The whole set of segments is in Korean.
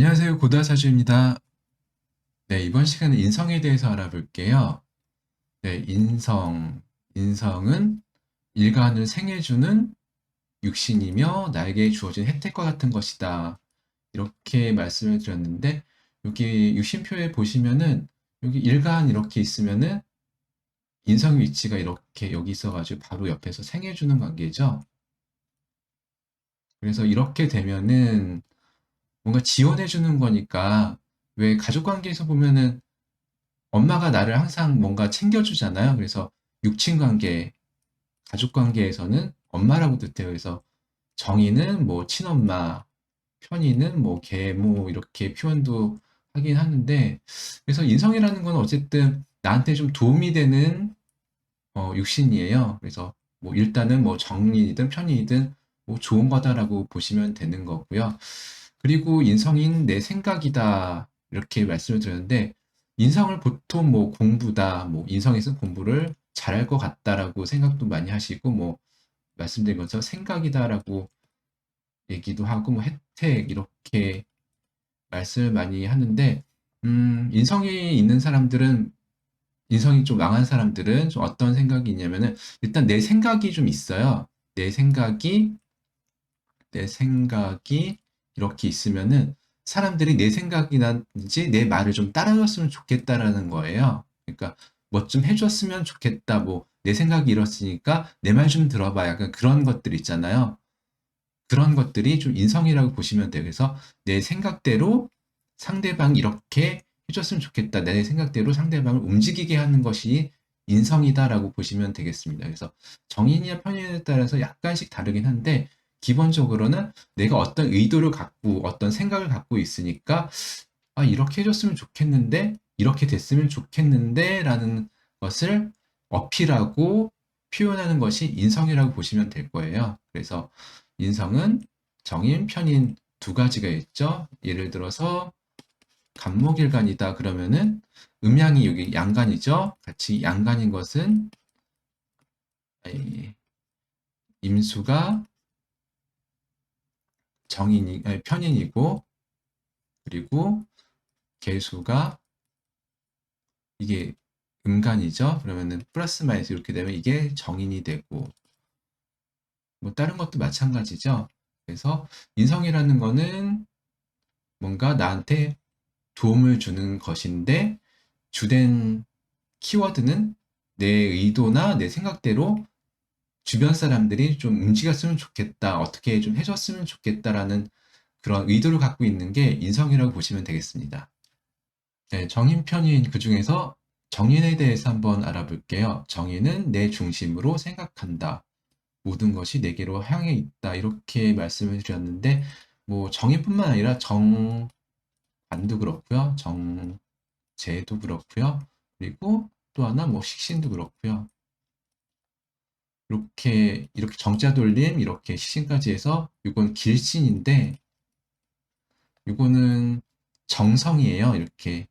안녕하세요. 고다사주입니다. 네, 이번 시간은 인성에 대해서 알아볼게요. 네, 인성. 인성은 일간을 생해주는 육신이며 나에게 주어진 혜택과 같은 것이다. 이렇게 말씀을 드렸는데, 여기 육신표에 보시면은, 여기 일간 이렇게 있으면은, 인성 위치가 이렇게 여기 있어가지고 바로 옆에서 생해주는 관계죠. 그래서 이렇게 되면은, 뭔가 지원해 주는 거니까 왜 가족 관계에서 보면은 엄마가 나를 항상 뭔가 챙겨주잖아요. 그래서 육친 관계, 가족 관계에서는 엄마라고 뜻해요. 그래서 정의는 뭐 친엄마, 편의는 뭐 계모 이렇게 표현도 하긴 하는데 그래서 인성이라는 건 어쨌든 나한테 좀 도움이 되는 어, 육신이에요. 그래서 뭐 일단은 뭐 정의이든 편의이든 뭐 좋은 거다라고 보시면 되는 거고요. 그리고 인성인 내 생각이다. 이렇게 말씀을 드렸는데, 인성을 보통 뭐 공부다, 뭐 인성에서 공부를 잘할 것 같다라고 생각도 많이 하시고, 뭐 말씀드린 것처럼 생각이다라고 얘기도 하고, 뭐 혜택, 이렇게 말씀을 많이 하는데, 음, 인성이 있는 사람들은, 인성이 좀 망한 사람들은 좀 어떤 생각이 있냐면은, 일단 내 생각이 좀 있어요. 내 생각이, 내 생각이 이렇게 있으면은 사람들이 내 생각이나든지 내 말을 좀 따라줬으면 좋겠다라는 거예요. 그러니까 뭐 좀 해줬으면 좋겠다. 뭐 내 생각이 이렇으니까 내 말 좀 들어봐. 약간 그런 것들 있잖아요. 그런 것들이 좀 인성이라고 보시면 돼요. 그래서 내 생각대로 상대방 이렇게 해줬으면 좋겠다. 내 생각대로 상대방을 움직이게 하는 것이 인성이다라고 보시면 되겠습니다. 그래서 정인이나 편인에 따라서 약간씩 다르긴 한데 기본적으로는 내가 어떤 의도를 갖고 어떤 생각을 갖고 있으니까 아, 이렇게 해줬으면 좋겠는데 이렇게 됐으면 좋겠는데 라는 것을 어필하고 표현하는 것이 인성이라고 보시면 될 거예요. 그래서 인성은 정인, 편인 두 가지가 있죠. 예를 들어서 간목일간이다 그러면은 음양이 여기 양간이죠. 같이 양간인 것은 임수가 아니, 편인이고 그리고 개수가 이게 음간이죠. 그러면은 플러스 마이너스 이렇게 되면 이게 정인이 되고 뭐 다른 것도 마찬가지죠. 그래서 인성이라는 거는 뭔가 나한테 도움을 주는 것인데 주된 키워드는 내 의도나 내 생각대로 주변 사람들이 좀 움직였으면 좋겠다, 어떻게 좀 해줬으면 좋겠다라는 그런 의도를 갖고 있는 게 인성이라고 보시면 되겠습니다. 네, 정인, 편인 그 중에서 정인에 대해서 한번 알아볼게요. 정인은 내 중심으로 생각한다. 모든 것이 내게로 향해 있다. 이렇게 말씀을 드렸는데, 뭐 정인뿐만 아니라 정관도 그렇고요. 정제도 그렇고요. 그리고 또 하나 뭐 식신도 그렇고요. 이렇게 이렇게 정자 돌림 이렇게 시신까지 해서 이건 길신인데 이거는 정성이에요. 이렇게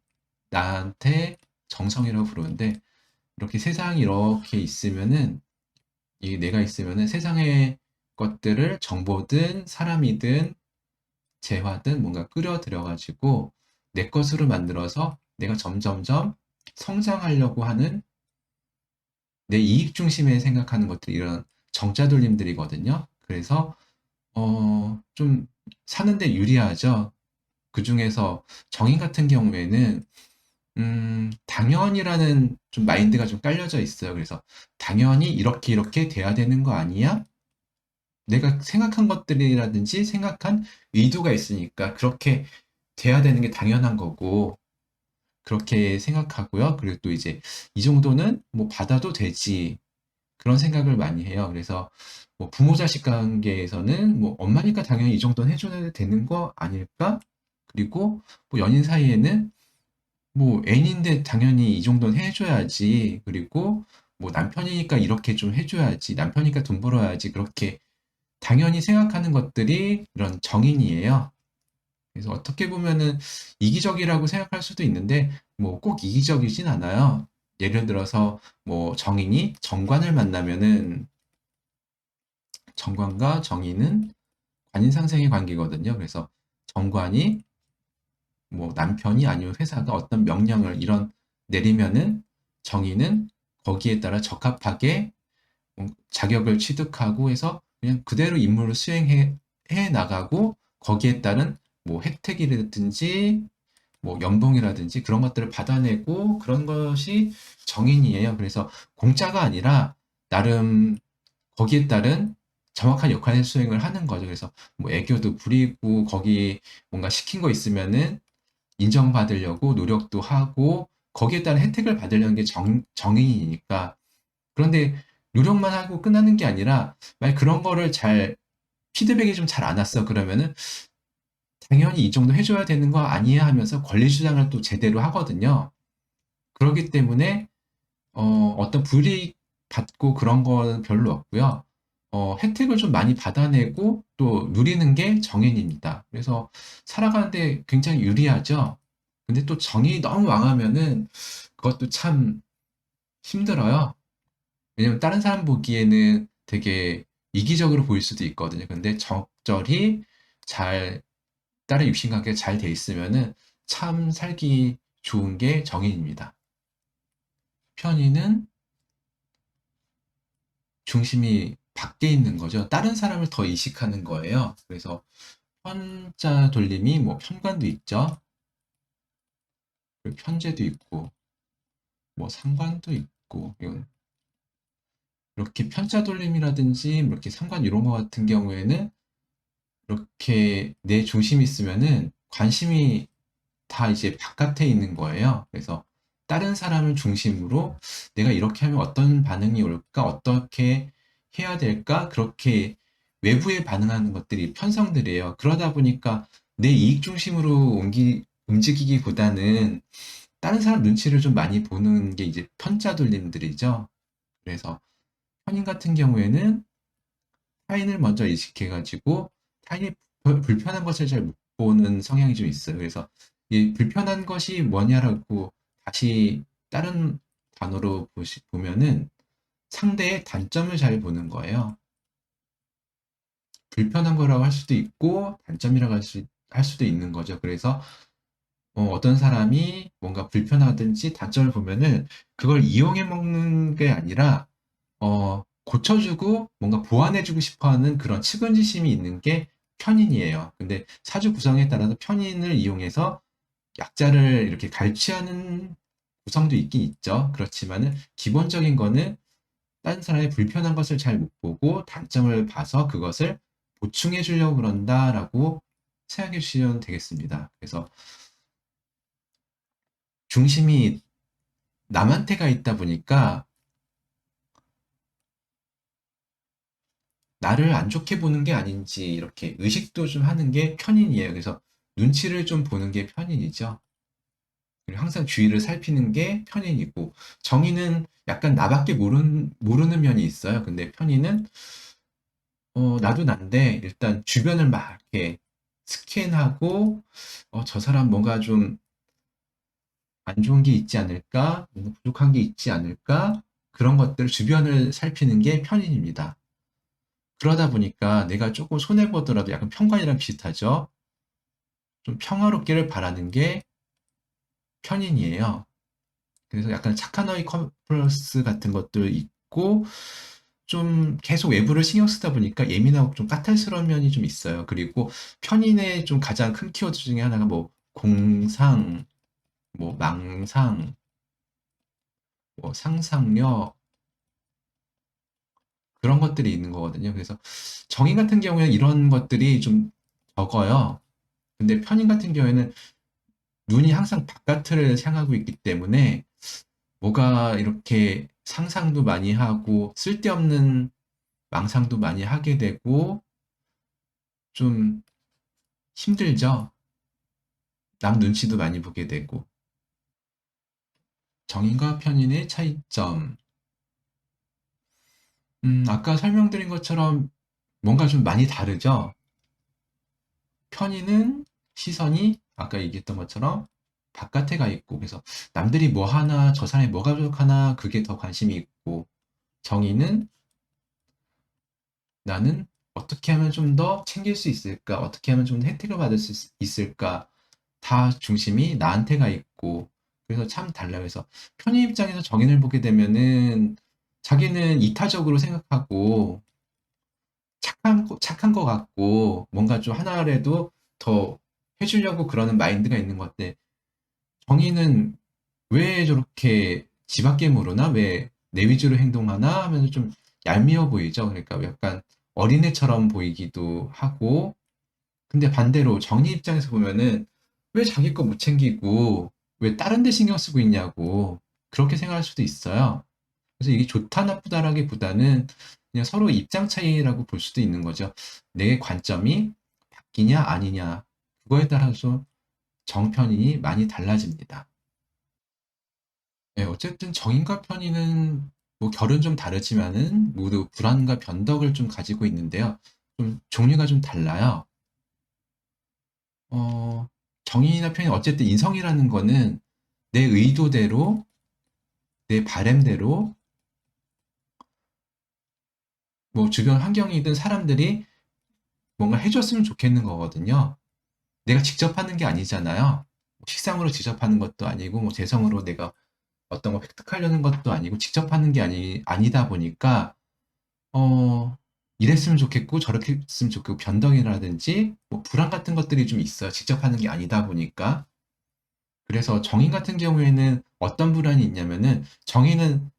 나한테 정성이라고 부르는데 이렇게 세상이 이렇게 있으면은 이 내가 있으면은 세상의 것들을 정보든 사람이든 재화든 뭔가 끌어들여 가지고 내 것으로 만들어서 내가 점점점 성장하려고 하는 내 이익 중심에 생각하는 것들이 이런 정자 돌림들이거든요. 그래서 어, 좀 사는데 유리하죠. 그 중에서 정인 같은 경우에는 음, 당연이라는 좀 마인드가 좀 깔려져 있어요. 그래서 당연히 이렇게 이렇게 돼야 되는 거 아니야? 내가 생각한 것들이라든지 생각한 의도가 있으니까 그렇게 돼야 되는 게 당연한 거고 그렇게 생각하고요. 그리고 또 이제 이 정도는 뭐 받아도 되지. 그런 생각을 많이 해요. 그래서 뭐 부모 자식 관계에서는 뭐 엄마니까 당연히 이 정도는 해줘야 되는 거 아닐까? 그리고 뭐 연인 사이에는 뭐 애인인데 당연히 이 정도는 해줘야지. 그리고 뭐 남편이니까 이렇게 좀 해줘야지. 남편이니까 돈 벌어야지. 그렇게 당연히 생각하는 것들이 이런 정인이에요. 그래서 어떻게 보면은 이기적이라고 생각할 수도 있는데 뭐 꼭 이기적이진 않아요. 예를 들어서 뭐 정인이 정관을 만나면은 정관과 정인은 관인상생의 관계거든요. 그래서 정관이 뭐 남편이 아니면 회사가 어떤 명령을 이런 내리면은 정의는 거기에 따라 적합하게 뭐 자격을 취득하고 해서 그냥 그대로 임무를 수행해 해 나가고 거기에 따른 뭐 혜택이라든지 뭐 연봉이라든지 그런 것들을 받아내고 그런 것이 정인이에요. 그래서 공짜가 아니라 나름 거기에 따른 정확한 역할 수행을 하는 거죠. 그래서 뭐 애교도 부리고 거기 뭔가 시킨 거 있으면은 인정받으려고 노력도 하고 거기에 따른 혜택을 받으려는 게 정, 정인이니까 그런데 노력만 하고 끝나는 게 아니라 만약 그런 거를 잘 피드백이 좀 잘 안 왔어 그러면은 당연히 이 정도 해줘야 되는 거 아니야 하면서 권리 주장을 또 제대로 하거든요. 그렇기 때문에 어, 어떤 불이익 받고 그런 건 별로 없고요. 어, 혜택을 좀 많이 받아내고 또 누리는 게 정인입니다. 그래서 살아가는데 굉장히 유리하죠. 근데 또 정이 너무 왕하면은 그것도 참 힘들어요. 왜냐면 다른 사람 보기에는 되게 이기적으로 보일 수도 있거든요. 근데 적절히 잘 다른 육신관계가 잘 돼 있으면은 참 살기 좋은 게 정인입니다. 편의는 중심이 밖에 있는 거죠. 다른 사람을 더 이식하는 거예요. 그래서 편자 돌림이 뭐 편관도 있죠. 그리고 편제도 있고 뭐 상관도 있고 이건 이렇게 편자 돌림이라든지 뭐 이렇게 상관 이런 거 같은 경우에는 이렇게 내 중심이 있으면은 관심이 다 이제 바깥에 있는 거예요. 그래서 다른 사람을 중심으로 내가 이렇게 하면 어떤 반응이 올까? 어떻게 해야 될까? 그렇게 외부에 반응하는 것들이 편성들이에요. 그러다 보니까 내 이익 중심으로 옮기, 움직이기보다는 다른 사람 눈치를 좀 많이 보는 게 이제 편자 돌림들이죠. 그래서 편인 같은 경우에는 타인을 먼저 인식해가지고 타인이 불편한 것을 잘 못 보는 성향이 좀 있어요. 그래서 이 불편한 것이 뭐냐라고 다시 다른 단어로 보시, 보면은 상대의 단점을 잘 보는 거예요. 불편한 거라고 할 수도 있고 단점이라고 할, 수, 할 수도 있는 거죠. 그래서 어, 떤 사람이 뭔가 불편하든지 단점을 보면은 그걸 이용해 먹는 게 아니라 어, 고쳐주고 뭔가 보완해주고 싶어하는 그런 측은지심이 있는 게 편인이에요. 근데 사주 구성에 따라서 편인을 이용해서 약자를 이렇게 갈취하는 구성도 있긴 있죠. 그렇지만은 기본적인 거는 다른 사람의 불편한 것을 잘 못 보고 단점을 봐서 그것을 보충해 주려고 그런다라고 생각해 주시면 되겠습니다. 그래서 중심이 남한테가 있다 보니까 나를 안 좋게 보는 게 아닌지 이렇게 의식도 좀 하는 게 편인이에요. 그래서 눈치를 좀 보는 게 편인이죠. 항상 주위를 살피는 게 편인이고 정의는 약간 나밖에 모르는, 모르는 면이 있어요. 근데 편인은 어, 나도 난데 일단 주변을 막 이렇게 스캔하고 어, 저 사람 뭔가 좀 안 좋은 게 있지 않을까? 부족한 게 있지 않을까? 그런 것들 주변을 살피는 게 편인입니다. 그러다 보니까 내가 조금 손해보더라도 약간 편관이랑 비슷하죠. 좀 평화롭기를 바라는 게 편인이에요. 그래서 약간 착한 어이 컴플렉스 같은 것도 있고 좀 계속 외부를 신경 쓰다 보니까 예민하고 좀 까탈스러운 면이 좀 있어요. 그리고 편인의 좀 가장 큰 키워드 중에 하나가 뭐 공상, 뭐 망상, 뭐 상상력 그런 것들이 있는 거거든요. 그래서 정인 같은 경우에는 이런 것들이 좀 적어요. 근데 편인 같은 경우에는 눈이 항상 바깥을 향하고 있기 때문에 뭐가 이렇게 상상도 많이 하고 쓸데없는 망상도 많이 하게 되고 좀 힘들죠. 남 눈치도 많이 보게 되고. 정인과 편인의 차이점. 음, 아까 설명드린 것처럼 뭔가 좀 많이 다르죠? 편인은 시선이 아까 얘기했던 것처럼 바깥에 가 있고 그래서 남들이 뭐 하나 저 사람이 뭐가 부족하나 그게 더 관심이 있고 정의는 나는 어떻게 하면 좀 더 챙길 수 있을까 어떻게 하면 좀 혜택을 받을 수 있- 을까 다 중심이 나한테 가 있고 그래서 참 달라요. 그래서 편인 입장에서 정인을 보게 되면은 자기는 이타적으로 생각하고 착한 거- 착한 것 같고 뭔가 좀 하나라도 더 해주려고 그러는 마인드가 있는 것 같아. 정인은 왜 저렇게 지 밖에 모르나? 왜 내 위주로 행동하나? 하면서 좀 얄미워 보이죠. 그러니까 약간 어린애처럼 보이기도 하고 근데 반대로 정의 입장에서 보면은 왜 자기 거 못 챙기고 왜 다른 데 신경 쓰고 있냐고 그렇게 생각할 수도 있어요. 그래서 이게 좋다 나쁘다라기보다는 그냥 서로 입장 차이라고 볼 수도 있는 거죠. 내 관점이 바뀌냐 아니냐 그거에 따라서 정편이 많이 달라집니다. 네, 어쨌든 정인과 편인은 뭐 결은 좀 다르지만은 모두 불안과 변덕을 좀 가지고 있는데요. 좀 종류가 좀 달라요. 어, 정인이나 편인 어쨌든 인성이라는 거는 내 의도대로 내 바램대로 뭐 주변 환경이든 사람들이 뭔가 해줬으면 좋겠는 거거든요. 내가 직접 하는 게 아니잖아요. 식상으로 직접 하는 것도 아니고 뭐 재성으로 내가 어떤 걸 획득하려는 것도 아니고 직접 하는 게 아니, 아니다 보니까 어, 이랬으면 좋겠고 저렇게 했으면 좋겠고 변덕이라든지 뭐 불안 같은 것들이 좀 있어요. 직접 하는 게 아니다 보니까. 그래서 정인 같은 경우에는 어떤 불안이 있냐면은 정인은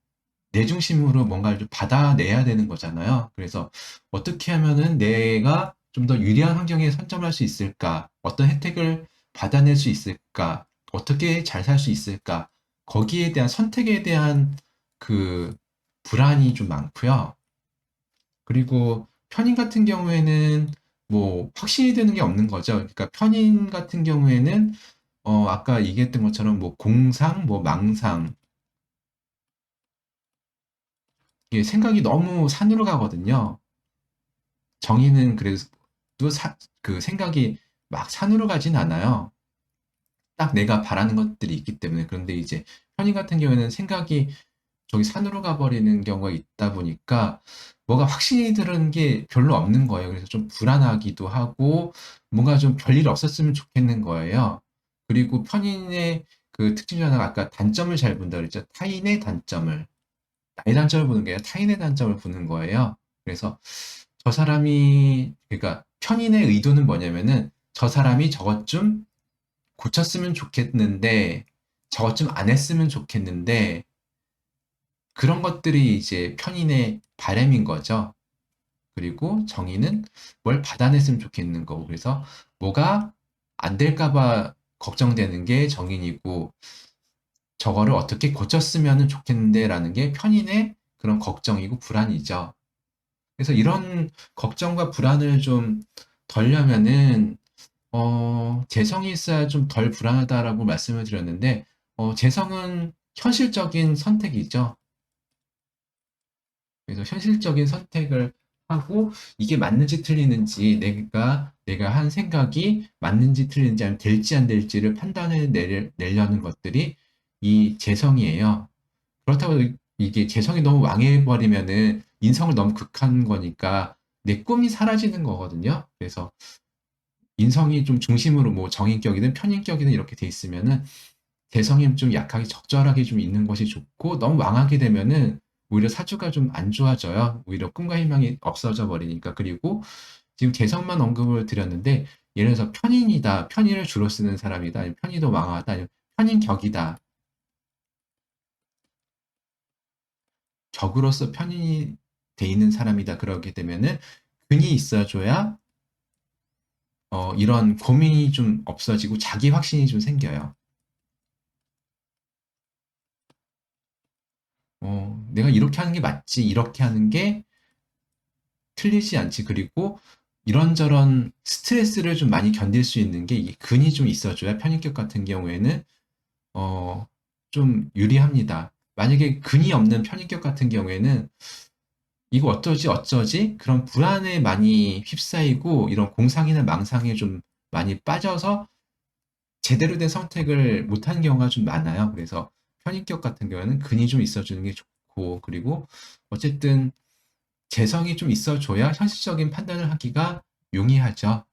내 중심으로 뭔가를 좀 받아내야 되는 거잖아요. 그래서 어떻게 하면은 내가 좀 더 유리한 환경에 선점할 수 있을까? 어떤 혜택을 받아낼 수 있을까? 어떻게 잘 살 수 있을까? 거기에 대한 선택에 대한 그 불안이 좀 많고요. 그리고 편인 같은 경우에는 뭐 확신이 되는 게 없는 거죠. 그러니까 편인 같은 경우에는 어 아까 얘기했던 것처럼 뭐 공상, 뭐 망상 이게 생각이 너무 산으로 가거든요. 정의는 그래도 사, 그 생각이 막 산으로 가진 않아요. 딱 내가 바라는 것들이 있기 때문에. 그런데 이제 편인 같은 경우에는 생각이 저기 산으로 가버리는 경우가 있다 보니까 뭐가 확신이 드는 게 별로 없는 거예요. 그래서 좀 불안하기도 하고 뭔가 좀 별일 없었으면 좋겠는 거예요. 그리고 편인의 그 특징 중 하나가 아까 단점을 잘 본다 그랬죠. 타인의 단점을. 나의 단점을 보는 게 아니라 타인의 단점을 보는 거예요. 그래서 저 사람이 그러니까 편인의 의도는 뭐냐면은 저 사람이 저것 좀 고쳤으면 좋겠는데 저것 좀 안 했으면 좋겠는데 그런 것들이 이제 편인의 바램인 거죠. 그리고 정의는 뭘 받아냈으면 좋겠는 거고 그래서 뭐가 안 될까 봐 걱정되는 게 정인이고 저거를 어떻게 고쳤으면 좋겠는데 라는 게 편인의 그런 걱정이고 불안이죠. 그래서 이런 걱정과 불안을 좀 덜려면은 어, 재성이 있어야 좀 덜 불안하다라고 말씀을 드렸는데 어, 재성은 현실적인 선택이죠. 그래서 현실적인 선택을 하고 이게 맞는지 틀리는지 내가 내가 한 생각이 맞는지 틀리는지 아니면 될지 안 될지를 판단해 내려는 것들이 이 재성이에요. 그렇다고 이게 재성이 너무 왕해버리면은 인성을 너무 극한 거니까 내 꿈이 사라지는 거거든요. 그래서 인성이 좀 중심으로 뭐 정인격이든 편인격이든 이렇게 돼 있으면은 재성이 좀 약하게 적절하게 좀 있는 것이 좋고 너무 왕하게 되면은 오히려 사주가 좀 안 좋아져요. 오히려 꿈과 희망이 없어져 버리니까. 그리고 지금 재성만 언급을 드렸는데 예를 들어서 편인이다. 편인을 주로 쓰는 사람이다. 아니면 더 왕하다. 아니면 편인격이다. 적으로서 편인이 돼 있는 사람이다. 그러게 되면은 근이 있어줘야 어, 이런 고민이 좀 없어지고 자기 확신이 좀 생겨요. 어, 내가 이렇게 하는 게 맞지, 이렇게 하는 게 틀리지 않지. 그리고 이런저런 스트레스를 좀 많이 견딜 수 있는 게 근이 좀 있어줘야 편인격 같은 경우에는 어, 좀 유리합니다. 만약에 근이 없는 편인격 같은 경우에는 이거 어쩌지 어쩌지 그런 불안에 많이 휩싸이고 이런 공상이나 망상에 좀 많이 빠져서 제대로 된 선택을 못하는 경우가 좀 많아요. 그래서 편인격 같은 경우에는 근이 좀 있어주는 게 좋고 그리고 어쨌든 재성이 좀 있어줘야 현실적인 판단을 하기가 용이하죠.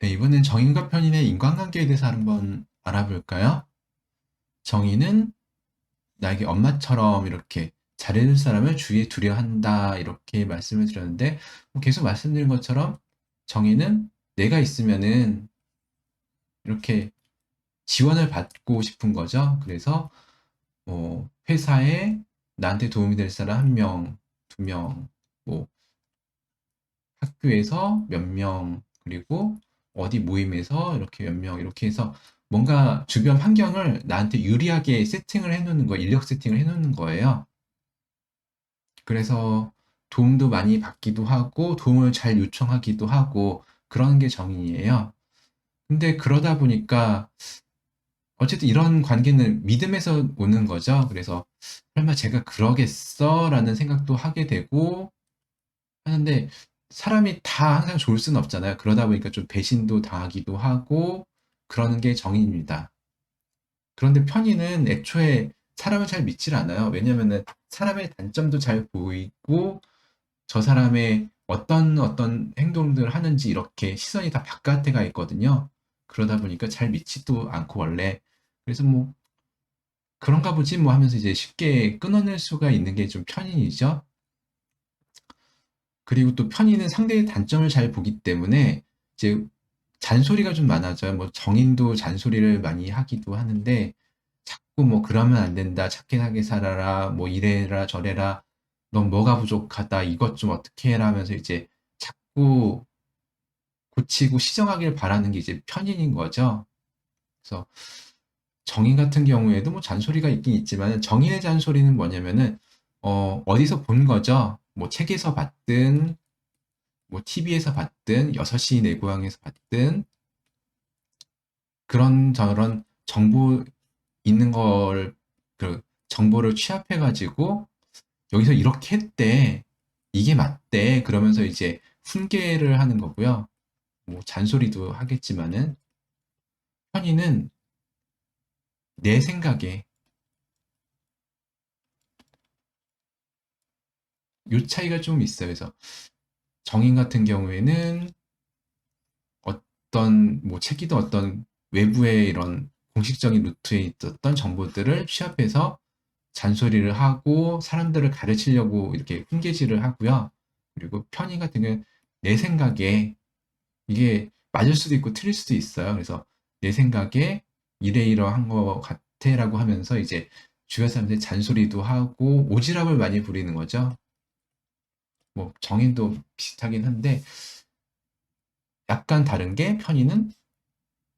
네, 이번엔 정인과 편인의 인간관계에 대해서 한번 알아볼까요? 정인은 나에게 엄마처럼 이렇게 잘해줄 사람을 주위에 두려 한다 이렇게 말씀을 드렸는데 뭐 계속 말씀드린 것처럼 정인은 내가 있으면은 이렇게 지원을 받고 싶은 거죠. 그래서 뭐 회사에 나한테 도움이 될 사람 한 명, 두 명, 뭐 학교에서 몇 명, 그리고 어디 모임에서 이렇게 몇 명, 이렇게 해서 뭔가 주변 환경을 나한테 유리하게 세팅을 해놓는 거, 인력 세팅을 해놓는 거예요. 그래서 도움도 많이 받기도 하고, 도움을 잘 요청하기도 하고, 그런 게 정인이에요. 근데 그러다 보니까, 어쨌든 이런 관계는 믿음에서 오는 거죠. 그래서, 설마 제가 그러겠어? 라는 생각도 하게 되고, 하는데, 사람이 다 항상 좋을 수는 없잖아요. 그러다 보니까 좀 배신도 당하기도 하고, 그러는 게 정인입니다. 그런데 편인은 애초에 사람을 잘 믿질 않아요. 왜냐면은 사람의 단점도 잘 보이고 저 사람의 어떤 어떤 행동들을 하는지 이렇게 시선이 다 바깥에 가 있거든요. 그러다 보니까 잘 믿지도 않고 원래 그래서 뭐 그런가 보지 뭐 하면서 이제 쉽게 끊어낼 수가 있는 게 좀 편인이죠. 그리고 또 편인은 상대의 단점을 잘 보기 때문에 이제 잔소리가 좀 많아져요. 뭐 정인도 잔소리를 많이 하기도 하는데 자꾸 뭐 그러면 안 된다. 착하게 살아라. 뭐 이래라 저래라. 넌 뭐가 부족하다. 이것 좀 어떻게 해라 하면서 이제 자꾸 고치고 시정하길 바라는 게 이제 편인인 거죠. 그래서 정인 같은 경우에도 뭐 잔소리가 있긴 있지만 정인의 잔소리는 뭐냐면은 어, 어디서 본 거죠. 뭐 책에서 봤든 뭐 TV에서 봤든 6시 내 고향에서 봤든 그런 저런 정보 있는 걸 그 정보를 취합해 가지고 여기서 이렇게 했대. 이게 맞대. 그러면서 이제 훈계를 하는 거고요. 뭐 잔소리도 하겠지만은 현이는 내 생각에 요 차이가 좀 있어요. 그래서 정인 같은 경우에는 어떤 뭐 책이든 어떤 외부의 이런 공식적인 루트에 있었던 정보들을 취합해서 잔소리를 하고 사람들을 가르치려고 이렇게 훈계질을 하고요. 그리고 편인 같은 경우는 내 생각에 이게 맞을 수도 있고 틀릴 수도 있어요. 그래서 내 생각에 이래이러한 것 같아라고 하면서 이제 주변 사람들이 잔소리도 하고 오지랖을 많이 부리는 거죠. 뭐 정인도 비슷하긴 한데 약간 다른 게 편의는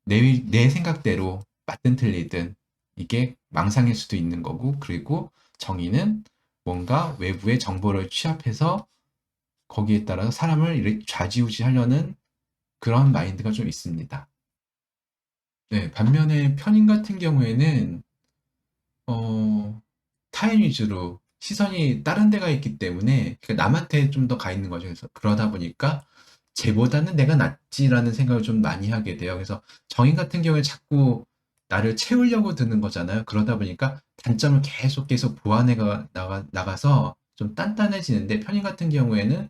내, 내 생각대로 맞든 틀리든 이게 망상일 수도 있는 거고 그리고 정의는 뭔가 외부의 정보를 취합해서 거기에 따라서 사람을 좌지우지하려는 그런 마인드가 좀 있습니다. 네, 반면에 편인 같은 경우에는 어, 타인 위주로 시선이 다른 데가 있기 때문에 그러니까 남한테 좀 더 가 있는 거죠. 그래서 그러다 보니까 쟤보다는 내가 낫지라는 생각을 좀 많이 하게 돼요. 그래서 정인 같은 경우에 자꾸 나를 채우려고 드는 거잖아요. 그러다 보니까 단점을 계속 계속 보완해 나가, 나가서 좀 단단해지는데 편인 같은 경우에는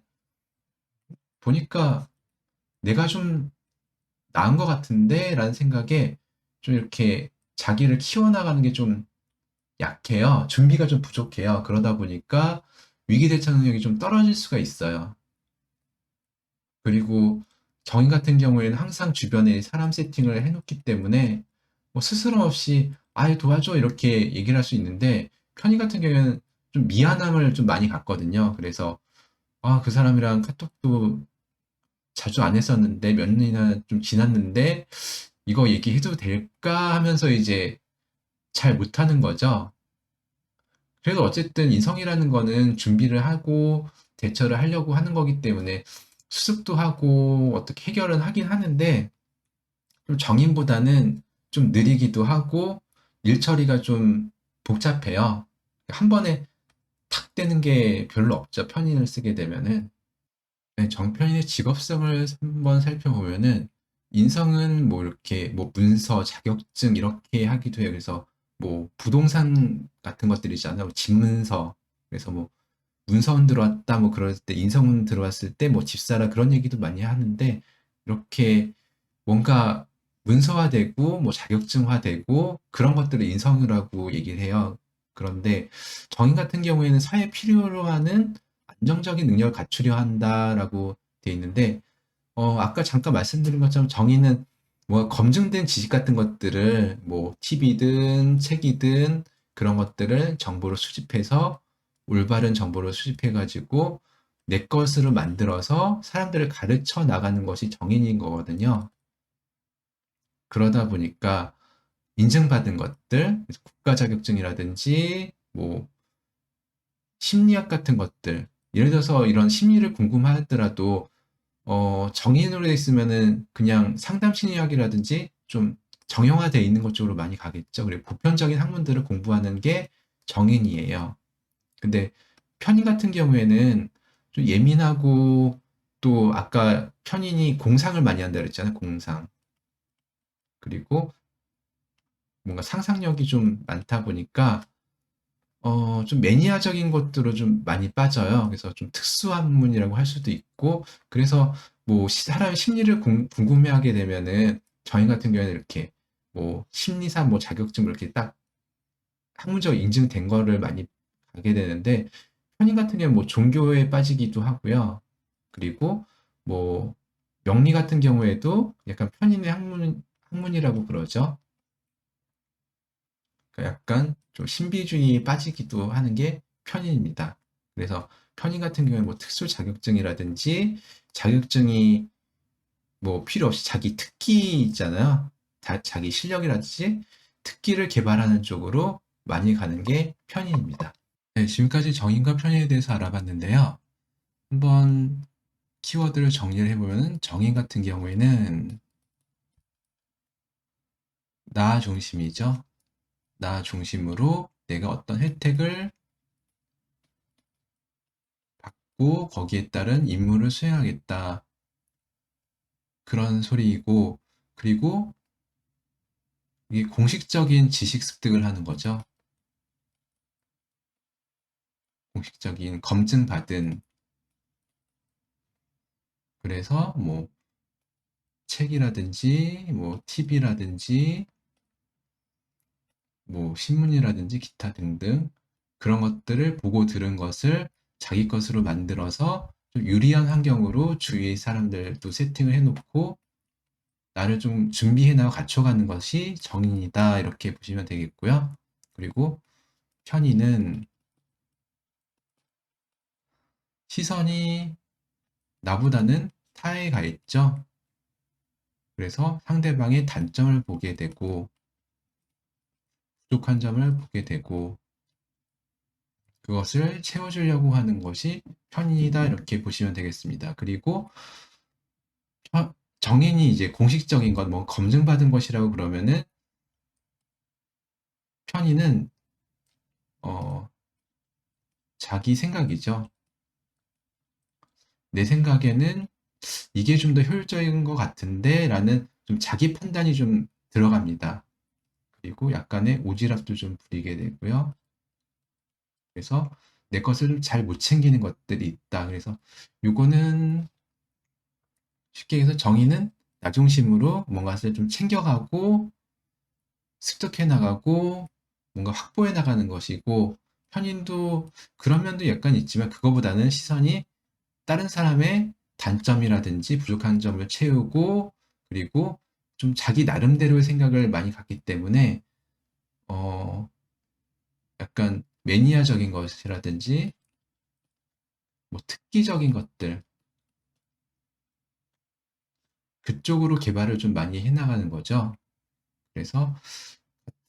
보니까 내가 좀 나은 것 같은데 라는 생각에 좀 이렇게 자기를 키워나가는 게 좀 약해요. 준비가 좀 부족해요. 그러다 보니까 위기 대처 능력이 좀 떨어질 수가 있어요. 그리고 정인 같은 경우에는 항상 주변에 사람 세팅을 해놓기 때문에 뭐 스스럼 없이 아예 도와줘 이렇게 얘기를 할 수 있는데 편의 같은 경우에는 좀 미안함을 좀 많이 갖거든요. 그래서 아, 그 사람이랑 카톡도 자주 안 했었는데 몇 년이나 좀 지났는데 이거 얘기해도 될까 하면서 이제 잘 못하는 거죠. 그래도 어쨌든 인성이라는 거는 준비를 하고 대처를 하려고 하는 거기 때문에 수습도 하고 어떻게 해결은 하긴 하는데 좀 정인보다는 좀 느리기도 하고 일 처리가 좀 복잡해요. 한 번에 탁 되는 게 별로 없죠. 편인을 쓰게 되면은. 네, 정편인의 직업성을 한번 살펴보면은 인성은 뭐 이렇게 뭐 문서, 자격증 이렇게 하기도 해요. 그래서 뭐 부동산 같은 것들 있잖아요. 뭐 집문서. 그래서 뭐 문서원 들어왔다 뭐 그럴 때 인성문 들어왔을 때 뭐 집사라 그런 얘기도 많이 하는데 이렇게 뭔가 문서화되고 뭐 자격증화되고 그런 것들을 인성이라고 얘기를 해요. 그런데 정인 같은 경우에는 사회에 필요로 하는 안정적인 능력을 갖추려 한다라고 돼 있는데 어, 아까 잠깐 말씀드린 것처럼 정의는 뭐 검증된 지식 같은 것들을 뭐 TV든 책이든 그런 것들을 정보로 수집해서 올바른 정보를 수집해 가지고 내 것으로 만들어서 사람들을 가르쳐 나가는 것이 정인인 거거든요. 그러다 보니까 인증받은 것들, 국가 자격증이라든지 뭐 심리학 같은 것들, 예를 들어서 이런 심리를 궁금하더라도 어, 정인으로 돼 있으면은 그냥 상담 심리학이라든지 좀 정형화되어 있는 것 쪽으로 많이 가겠죠. 그리고 보편적인 학문들을 공부하는 게 정인이에요. 근데 편인 같은 경우에는 좀 예민하고 또 아까 편인이 공상을 많이 한다 그랬잖아요. 공상. 그리고 뭔가 상상력이 좀 많다 보니까 어, 좀 매니아적인 것들로 좀 많이 빠져요. 그래서 좀 특수한문이라고 할 수도 있고, 그래서 뭐 시- 사람의 심리를 궁- 궁금해하게 되면은 저희 같은 경우에는 이렇게 뭐 심리사 뭐 자격증 이렇게 딱 학문적으로 인증된 거를 많이 가게 되는데 편인 같은 경우는 뭐 종교에 빠지기도 하고요. 그리고 뭐 명리 같은 경우에도 약간 편인의 학문 학문이라고 그러죠. 그러니까 약간 좀 신비주의에 빠지기도 하는 게 편인입니다. 그래서 편인 같은 경우에 뭐 특수 자격증이라든지 자격증이 뭐 필요 없이 자기 특기 있잖아요. 자, 자기 실력이라든지 특기를 개발하는 쪽으로 많이 가는 게 편인입니다. 네, 지금까지 정인과 편인에 대해서 알아봤는데요. 한번 키워드를 정리를 해보면 정인 같은 경우에는 나 중심이죠. 나 중심으로 내가 어떤 혜택을 받고 거기에 따른 임무를 수행하겠다. 그런 소리이고, 그리고 이게 공식적인 지식 습득을 하는 거죠. 공식적인 검증받은 그래서 뭐 책이라든지 뭐 TV라든지 뭐 신문이라든지 기타 등등 그런 것들을 보고 들은 것을 자기 것으로 만들어서 좀 유리한 환경으로 주위의 사람들도 세팅을 해놓고 나를 좀 준비해나가 갖춰가는 것이 정인이다 이렇게 보시면 되겠고요. 그리고 편의는 시선이 나보다는 타에 가 있죠. 그래서 상대방의 단점을 보게 되고 부족한 점을 보게 되고 그것을 채워주려고 하는 것이 편인이다 이렇게 보시면 되겠습니다. 그리고 정인이 이제 공식적인 것, 뭐 검증받은 것이라고 그러면은 편인은 어 자기 생각이죠. 내 생각에는 이게 좀 더 효율적인 것 같은데 라는 좀 자기 판단이 좀 들어갑니다. 그리고 약간의 오지랖도 좀 부리게 되고요. 그래서 내 것을 잘 못 챙기는 것들이 있다. 그래서 요거는 쉽게 해서 정의는 나 중심으로 뭔가를 좀 챙겨가고 습득해 나가고 뭔가 확보해 나가는 것이고 편인도 그런 면도 약간 있지만 그거보다는 시선이 다른 사람의 단점이라든지 부족한 점을 채우고 그리고 좀 자기 나름대로의 생각을 많이 갖기 때문에 어 약간 매니아적인 것이라든지 뭐 특기적인 것들 그쪽으로 개발을 좀 많이 해나가는 거죠. 그래서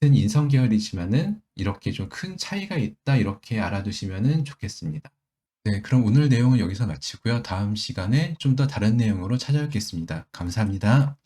같은 인성 계열이지만은 이렇게 좀 큰 차이가 있다 이렇게 알아두시면 좋겠습니다. 네, 그럼 오늘 내용은 여기서 마치고요. 다음 시간에 좀 더 다른 내용으로 찾아뵙겠습니다. 감사합니다.